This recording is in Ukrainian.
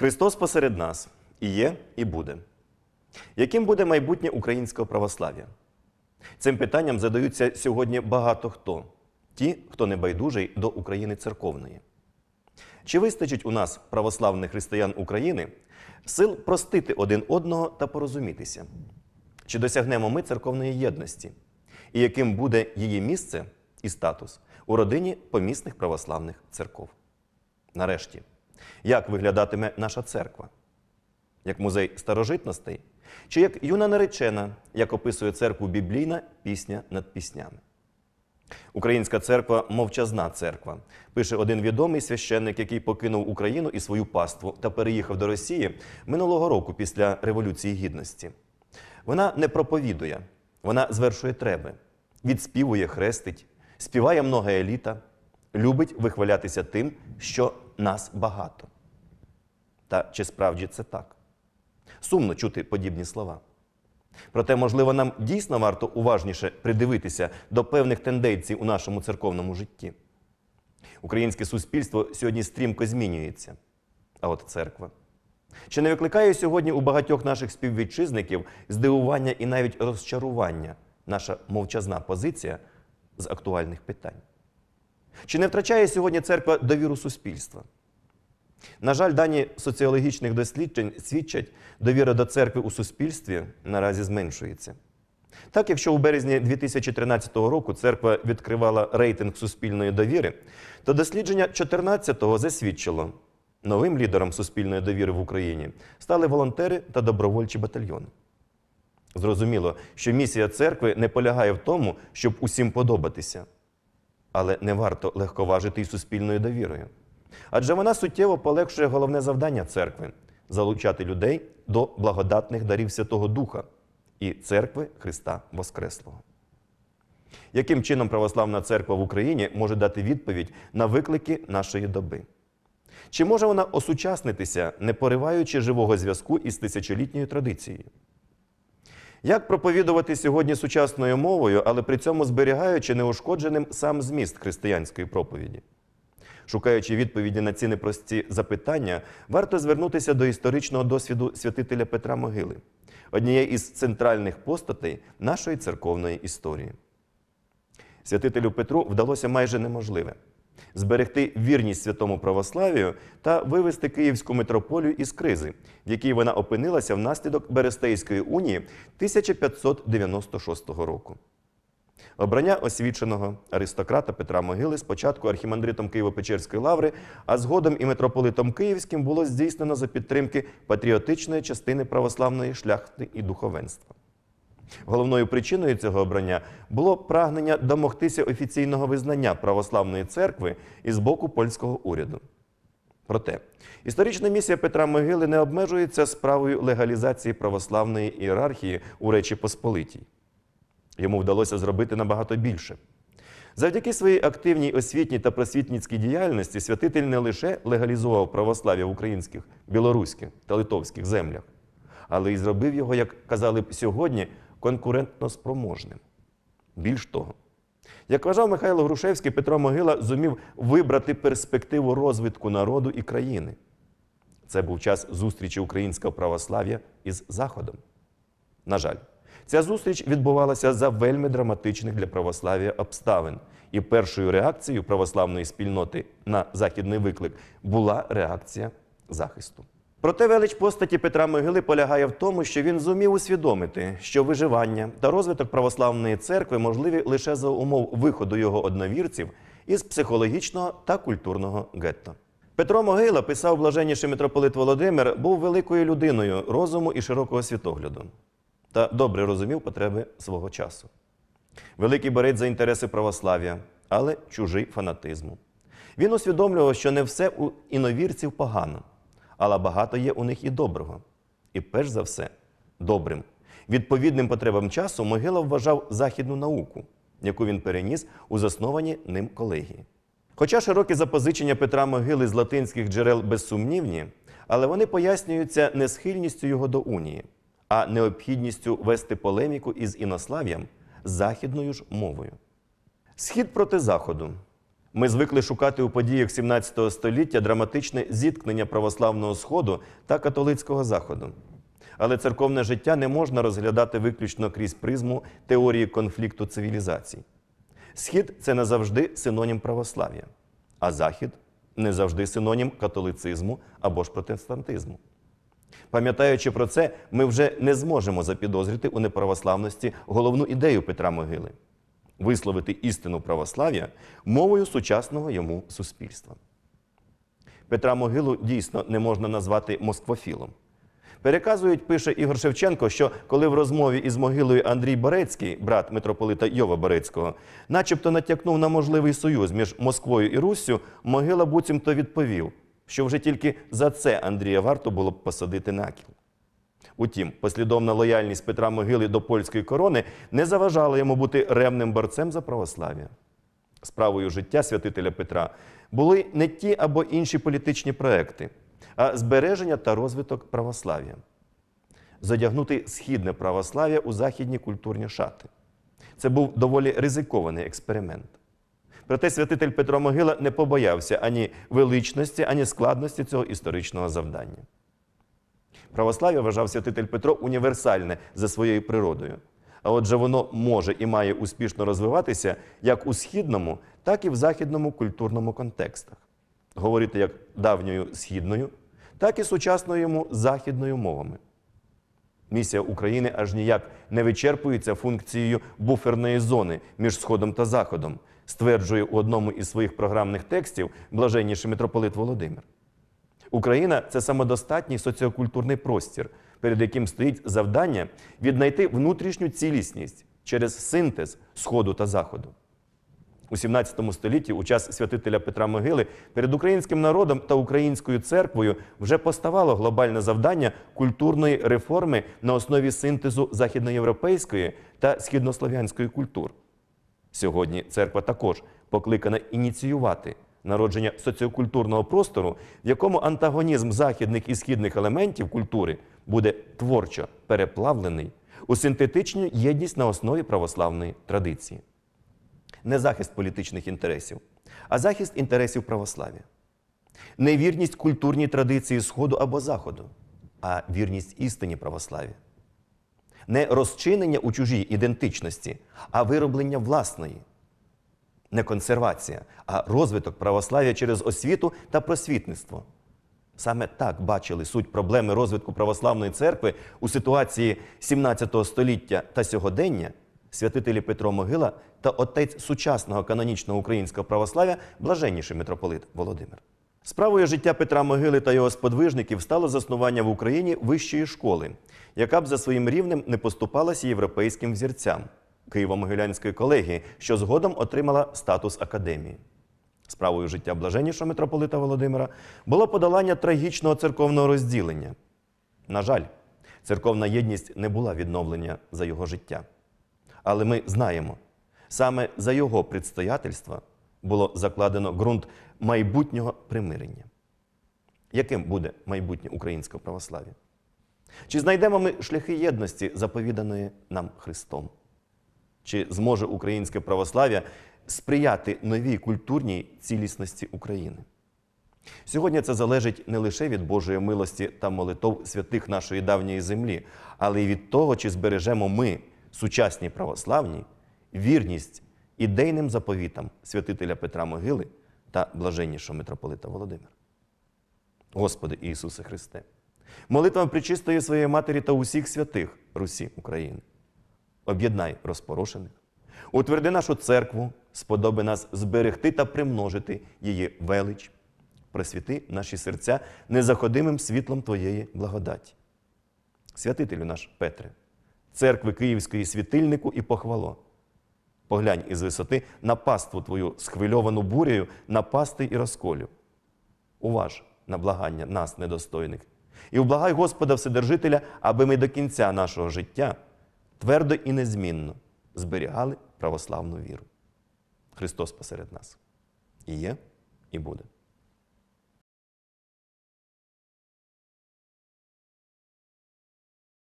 Христос посеред нас і є, і буде. Яким буде майбутнє українського православ'я? Цим питанням задаються сьогодні багато хто, ті, хто не байдужий до України церковної. Чи вистачить у нас православних християн України сил простити один одного та порозумітися? Чи досягнемо ми церковної єдності? І яким буде її місце і статус у родині помісних православних церков? Нарешті, як виглядатиме наша церква? Як музей старожитностей? Чи як юна наречена, як описує церкву біблійна пісня над піснями? Українська церква мовчазна церква, пише один відомий священник, який покинув Україну і свою паству та переїхав до Росії минулого року після Революції Гідності. Вона не проповідує, вона звершує треби, відспівує, хрестить, співає много еліта, любить вихвалятися тим, що нас багато. Та чи справді це так? Сумно чути подібні слова. Проте, можливо, нам дійсно варто уважніше придивитися до певних тенденцій у нашому церковному житті. Українське суспільство сьогодні стрімко змінюється. А от церква. Чи не викликає сьогодні у багатьох наших співвітчизників здивування і навіть розчарування наша мовчазна позиція з актуальних питань? Чи не втрачає сьогодні церква довіру суспільства? На жаль, дані соціологічних досліджень свідчать, довіра до церкви у суспільстві наразі зменшується. Так, якщо у березні 2013 року церква відкривала рейтинг суспільної довіри, то дослідження 2014-го засвідчило, новим лідером суспільної довіри в Україні стали волонтери та добровольчі батальйони. Зрозуміло, що місія церкви не полягає в тому, щоб усім подобатися, але не варто легковажити й суспільною довірою. Адже вона суттєво полегшує головне завдання церкви залучати людей до благодатних дарів Святого Духа і церкви Христа Воскреслого. Яким чином православна церква в Україні може дати відповідь на виклики нашої доби? Чи може вона осучаснитися, не пориваючи живого зв'язку із тисячолітньою традицією? Як проповідувати сьогодні сучасною мовою, але при цьому зберігаючи неушкодженим сам зміст християнської проповіді? Шукаючи відповіді на ці непрості запитання, варто звернутися до історичного досвіду святителя Петра Могили, однієї із центральних постатей нашої церковної історії. Святителю Петру вдалося майже неможливе зберегти вірність святому православію та вивести Київську митрополію із кризи, в якій вона опинилася внаслідок Берестейської унії 1596 року. Обрання освіченого аристократа Петра Могили спочатку архімандритом Києво-Печерської лаври, а згодом і митрополитом Київським було здійснено за підтримки патріотичної частини православної шляхти і духовенства. Головною причиною цього обрання було прагнення домогтися офіційного визнання православної церкви із боку польського уряду. Проте історична місія Петра Могили не обмежується справою легалізації православної ієрархії у Речі Посполитій. Йому вдалося зробити набагато більше. Завдяки своїй активній освітній та просвітницькій діяльності святитель не лише легалізував православ'я в українських, білоруських та литовських землях, але й зробив його, як казали б сьогодні, конкурентно спроможним. Більш того, як вважав Михайло Грушевський, Петро Могила зумів вибрати перспективу розвитку народу і країни. Це був час зустрічі українського православ'я із Заходом. На жаль, ця зустріч відбувалася за вельми драматичних для православ'я обставин. І першою реакцією православної спільноти на західний виклик була реакція захисту. Проте велич постаті Петра Могили полягає в тому, що він зумів усвідомити, що виживання та розвиток православної церкви можливі лише за умов виходу його одновірців із психологічного та культурного гетто. Петро Могила, писав блаженніший митрополит Володимир, був великою людиною розуму і широкого світогляду та добре розумів потреби свого часу. Великий борець за інтереси православ'я, але чужий фанатизму. Він усвідомлював, що не все у іновірців погано, але багато є у них і доброго. І перш за все, добрим. Відповідним потребам часу Могила вважав західну науку, яку він переніс у засновані ним колегії. Хоча широкі запозичення Петра Могили з латинських джерел безсумнівні, але вони пояснюються не схильністю його до унії, а необхідністю вести полеміку із інослав'ям західною ж мовою. Схід проти заходу, Ми звикли шукати у подіях 17 століття драматичне зіткнення православного Сходу та католицького Заходу. Але церковне життя не можна розглядати виключно крізь призму теорії конфлікту цивілізацій. Схід це не завжди синонім православ'я, а Захід не завжди синонім католицизму або ж протестантизму. Пам'ятаючи про це, ми вже не зможемо запідозрити у неправославності головну ідею Петра Могили висловити істину православ'я мовою сучасного йому суспільства. Петра Могилу дійсно не можна назвати москвофілом. Переказують, пише Ігор Шевченко, що коли в розмові із могилою Андрій Борецький, брат митрополита Йова Борецького, начебто натякнув на можливий союз між Москвою і Руссю, могила буцімто відповів, що вже тільки за це Андрія варто було б посадити на кіл. Утім, послідовна лояльність Петра Могили до польської корони не заважала йому бути ревним борцем за православ'я. Справою життя святителя Петра були не ті або інші політичні проекти, а збереження та розвиток православ'я. Задягнути східне православ'я у західні культурні шати. Це був доволі ризикований експеримент. Проте святитель Петро Могила не побоявся ані величності, ані складності цього історичного завдання. Православ'я вважав святитель Петро універсальне за своєю природою. А отже, воно може і має успішно розвиватися як у східному, так і в західному культурному контекстах. Говорити як давньою східною, так і сучасною західною мовами. Місія України аж ніяк не вичерпується функцією буферної зони між Сходом та Заходом, стверджує у одному із своїх програмних текстів блаженніший митрополит Володимир. Україна це самодостатній соціокультурний простір, перед яким стоїть завдання віднайти внутрішню цілісність через синтез Сходу та Заходу. У 17 столітті, у час святителя Петра Могили, перед українським народом та українською церквою вже поставало глобальне завдання культурної реформи на основі синтезу західноєвропейської та східнослов'янської культур. Сьогодні церква також покликана ініціювати народження соціокультурного простору, в якому антагонізм західних і східних елементів культури буде творчо переплавлений у синтетичну єдність на основі православної традиції. Не захист політичних інтересів, а захист інтересів православ'я. Не вірність культурній традиції Сходу або Заходу, а вірність істині православ'я. Не розчинення у чужій ідентичності, а вироблення власної не консервація, а розвиток православ'я через освіту та просвітництво. Саме так бачили суть проблеми розвитку православної церкви у ситуації 17 століття та сьогодення святителі Петро Могила та отець сучасного канонічного українського православ'я блаженніший митрополит Володимир. Справою життя Петра Могили та його сподвижників стало заснування в Україні вищої школи, яка б за своїм рівнем не поступалася європейським взірцям. Києво-Могилянської колегії, що згодом отримала статус академії. Справою життя блаженнішого митрополита Володимира було подолання трагічного церковного розділення. На жаль, церковна єдність не була відновлення за його життя. Але ми знаємо, саме за його предстоятельства було закладено ґрунт майбутнього примирення. Яким буде майбутнє українського православ'я? Чи знайдемо ми шляхи єдності, заповіданої нам Христом? Чи зможе українське православ'я сприяти новій культурній цілісності України? Сьогодні це залежить не лише від Божої милості та молитов святих нашої давньої землі, але й від того, чи збережемо ми, сучасні православні, вірність ідейним заповітам святителя Петра Могили та блаженнішого митрополита Володимира. Господи Ісусе Христе, молитвам причистої своєї Матері та усіх святих Русі України об'єднай розпорошених, утверди нашу церкву, сподоби нас зберегти та примножити її велич, просвіти наші серця незаходимим світлом Твоєї благодаті. Святителю наш Петре, церкви Київської світильнику і похвало. Поглянь із висоти на паству Твою, схвильовану бурею, на пасти і розколю. Уваж на благання нас, недостойних, і вблагай Господа Вседержителя, аби ми до кінця нашого життя твердо і незмінно зберігали православну віру. Христос посеред нас і є, і буде.